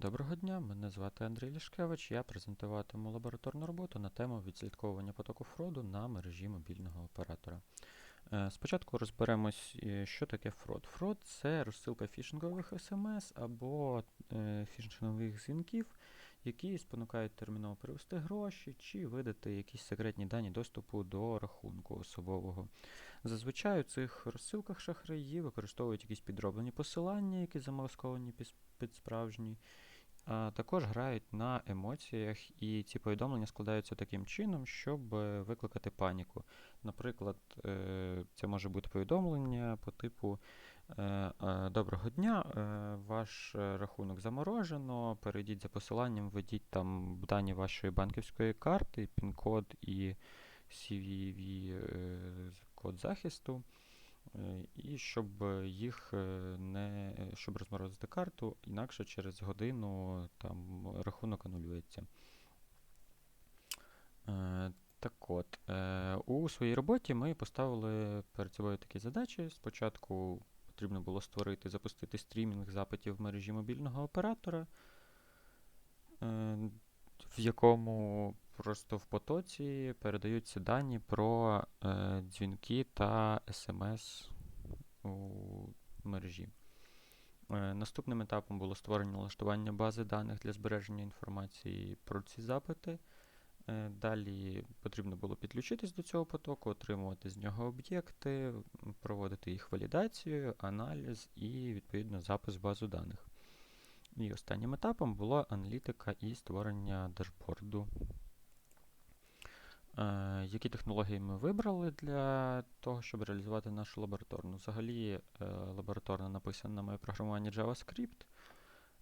Доброго дня, мене звати Андрій Лішкевич. Я презентуватиму лабораторну роботу на тему відслідковування потоку фроду на мережі мобільного оператора. Е, Спочатку розберемось, е, що таке фрод. Фрод це розсилка фішингових смс або е, фішингових дзвінків, які спонукають терміново перевести гроші чи видати якісь секретні дані доступу до рахунку особового. Зазвичай у цих розсилках шахраї використовують якісь підроблені посилання, які замасковані під, справжні, також грають на емоціях, і ці повідомлення складаються таким чином, щоб е, викликати паніку. Наприклад, е, це може бути повідомлення по типу е, Доброго дня, ваш рахунок заморожено, перейдіть за посиланням, введіть там дані вашої банківської карти, пін-код і CVV код захисту. Е, І щоб е, їх е, не щоб розморозити карту, інакше через годину там рахунок анулюється. Так от, у своїй роботі ми поставили перед собою такі задачі. Спочатку потрібно було створити, запустити стрімінг запитів в мережі мобільного оператора, в якому просто в потоці передаються дані про е, дзвінки та смс у мережі. Е, Наступним етапом було створення налаштування бази даних для збереження інформації про ці запити. Е, Далі потрібно було підключитись до цього потоку, отримувати з нього об'єкти, проводити їх валідацію, аналіз і відповідно запис в базу даних. І останнім етапом була аналітика і створення дашборду. Е, Які технології ми вибрали для того, щоб реалізувати нашу лабораторну? Взагалі, е, лабораторна написана на моє програмування JavaScript.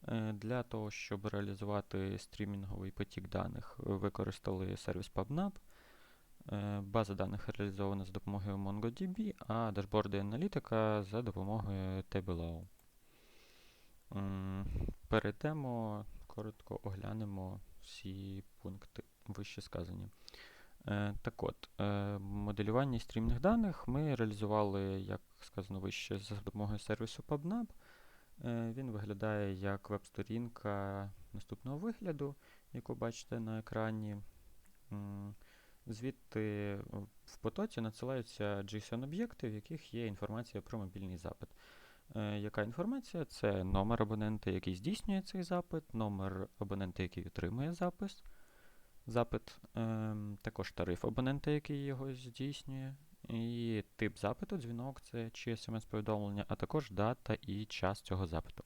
Е, Для того, щоб реалізувати стрімінговий потік даних, використали сервіс PubNub. База даних реалізована за допомогою MongoDB, а дашборди і аналітика за допомогою Tableau. Перейдемо, коротко оглянемо всі пункти вище сказані. Е, Так от, е, моделювання стрімних даних ми реалізували, як сказано вище, за допомогою сервісу PubNub. Е, Він виглядає як веб-сторінка наступного вигляду, яку бачите на екрані. Звідти в потоці надсилаються JSON-об'єкти, в яких є інформація про мобільний запит. Яка інформація? Це номер абонента, який здійснює цей запит, номер абонента, який отримує запис, запит, ем, також тариф абонента, який його здійснює, і тип запиту, дзвінок це чи смс-повідомлення, а також дата і час цього запиту.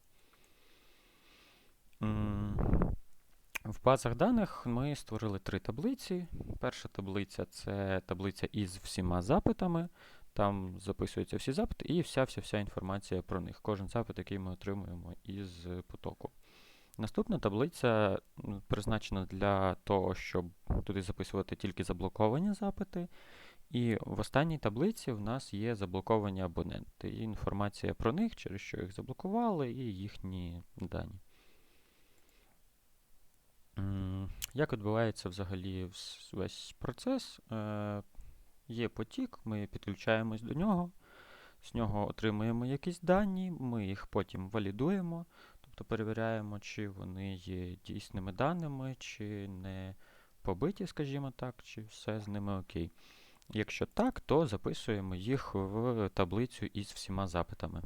В базах даних ми створили три таблиці. Перша таблиця це таблиця із всіма запитами. Там записуються всі запити і вся-вся-вся інформація про них. Кожен запит, який ми отримуємо із потоку. Наступна таблиця призначена для того, щоб туди записувати тільки заблоковані запити. І в останній таблиці в нас є заблоковані абоненти. І інформація про них, через що їх заблокували, і їхні дані. Як відбувається взагалі весь процес? Е, Є потік, ми підключаємось до нього, з нього отримуємо якісь дані, ми їх потім валідуємо, тобто перевіряємо, чи вони є дійсними даними, чи не побиті, скажімо так, чи все з ними окей. Якщо так, то записуємо їх в таблицю із всіма запитами.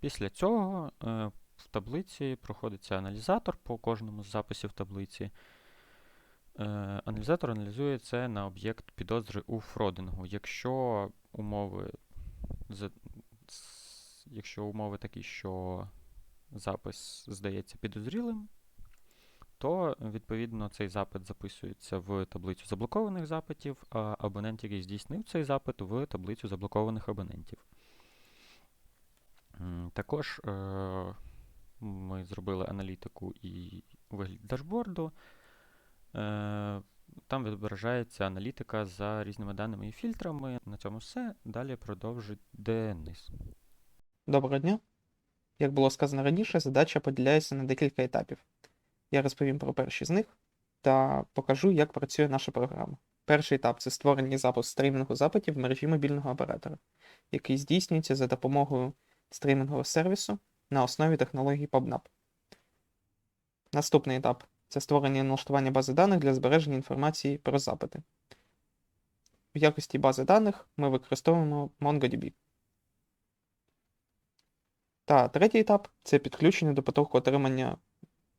Після цього е, в таблиці проходиться аналізатор по кожному з записів таблиці. Е, Аналізатор аналізує це на об'єкт підозри у фродингу. Якщо умови, якщо умови такі, що запис здається підозрілим, то відповідно цей запит записується в таблицю заблокованих запитів, а абонент, який здійснив цей запит, в таблицю заблокованих абонентів. Також е, ми зробили аналітику і вигляд дашборду. Е, Там відображається аналітика за різними даними і фільтрами. На цьому все. Далі продовжить Денис. Доброго дня. Як було сказано раніше, задача поділяється на декілька етапів. Я розповім про перші з них та покажу, як працює наша програма. Перший етап це створення і запуск стрімінгу запитів в мережі мобільного оператора, який здійснюється за допомогою стрімінгового сервісу на основі технології PubNub. Наступний етап це створення і налаштування бази даних для збереження інформації про запити. В якості бази даних ми використовуємо MongoDB. Та третій етап це підключення до потоку отримання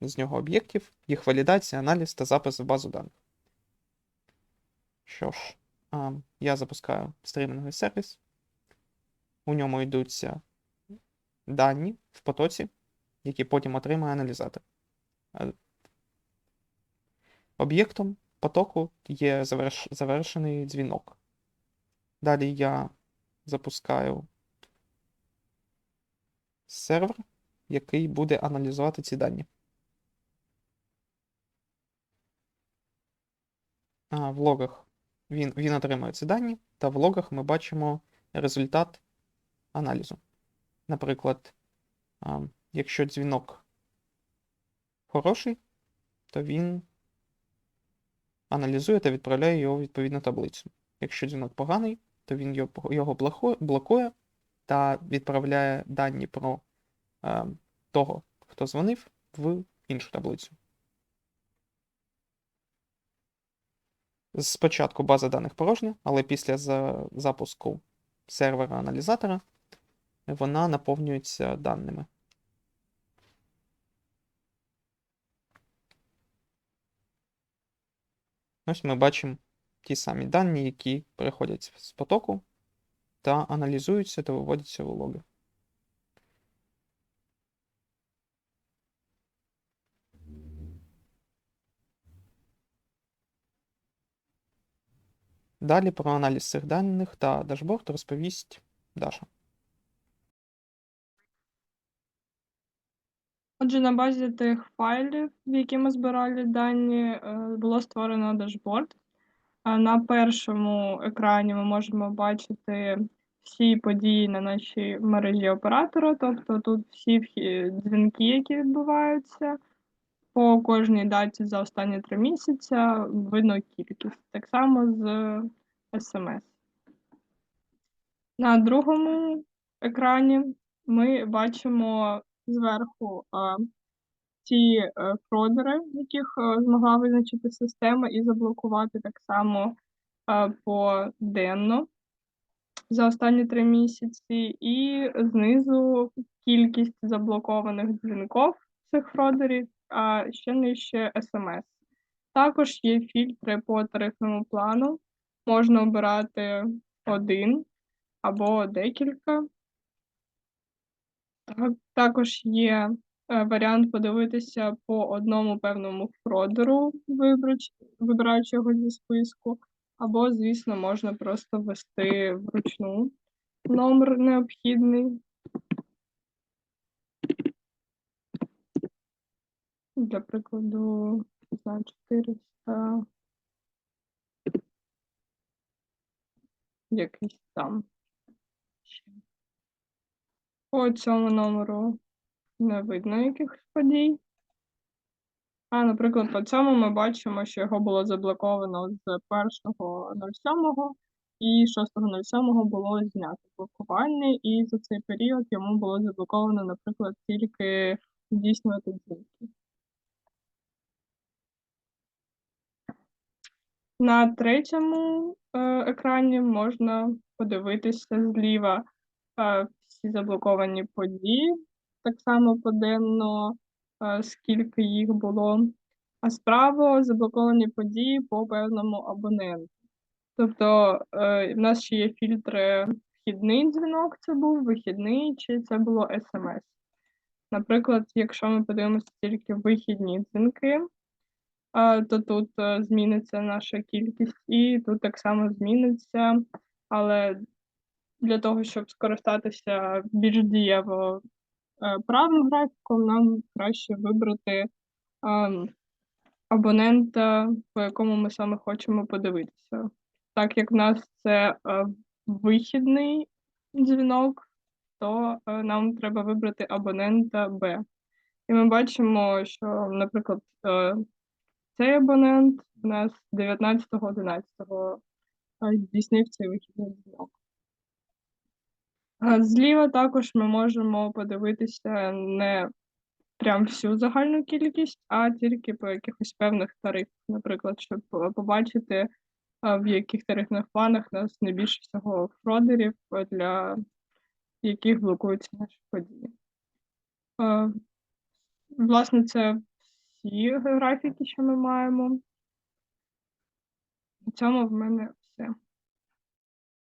з нього об'єктів, їх валідація, аналіз та запис в базу даних. Що ж, я запускаю стрімінговий сервіс. У ньому йдуться дані в потоці, які потім отримає аналізатор. Об'єктом потоку є заверш... завершений дзвінок. Далі я запускаю сервер, який буде аналізувати ці дані. В логах він, він отримує ці дані, та в логах ми бачимо результат аналізу. Наприклад, якщо дзвінок хороший, то він аналізує та відправляє його відповідну таблицю. Якщо дзвінок поганий, то він його блокує та відправляє дані про е, того, хто дзвонив, в іншу таблицю. Спочатку база даних порожня, але після за- запуску сервера аналізатора вона наповнюється даними. Ось ми бачимо ті самі дані, які переходять з потоку та аналізуються та виводяться в логи. Далі про аналіз цих даних та дашборд розповість Даша. Отже, на базі тих файлів, в які ми збирали дані, е, було створено дашборд. На першому екрані ми можемо бачити всі події на нашій мережі оператора, тобто тут всі дзвінки, які відбуваються. По кожній даті за останні три місяця видно кількість. Так само з смс. На другому екрані ми бачимо зверху ті е, фродери, яких е, змогла визначити система і заблокувати так само е, поденно за останні три місяці, і знизу кількість заблокованих дзвінків цих фродерів, а ще нижче смс. Також є фільтри по тарифному плану. Можна обирати один або декілька. Також є е, варіант подивитися по одному певному вибрач- вибираючи його зі списку, або, звісно, можна просто ввести вручну номер необхідний. Для прикладу, не знаю, 400 якийсь там. По цьому номеру не видно якихось подій. А, наприклад, по цьому ми бачимо, що його було заблоковано з 1.07 і 6.07 було знято блокування, і за цей період йому було заблоковано, наприклад, тільки здійснювати дзвінки. На третьому е, екрані можна подивитися зліва е, всі заблоковані події, так само поденно, е, скільки їх було, а справа заблоковані події по певному абоненту. Тобто е, в нас ще є фільтри вхідний дзвінок, це був вихідний, чи це було смс. Наприклад, якщо ми подивимося тільки вихідні дзвінки, то тут е, зміниться наша кількість, і тут так само зміниться. Але для того, щоб скористатися більш дієво е, правим графіком, нам краще вибрати ем, абонента, по якому ми саме хочемо подивитися. Так як в нас це е, вихідний дзвінок, то е, нам треба вибрати абонента Б. І ми бачимо, що, наприклад, е, цей абонент у нас 19.11 е, здійснив цей вихідний дзвінок. Зліва також ми можемо подивитися не прям всю загальну кількість, а тільки по якихось певних тарифах. Наприклад, щоб побачити, в яких тарифних планах нас найбільше всього фродерів, для яких блокуються наші події. Власне, це всі графіки, що ми маємо. На цьому в мене все.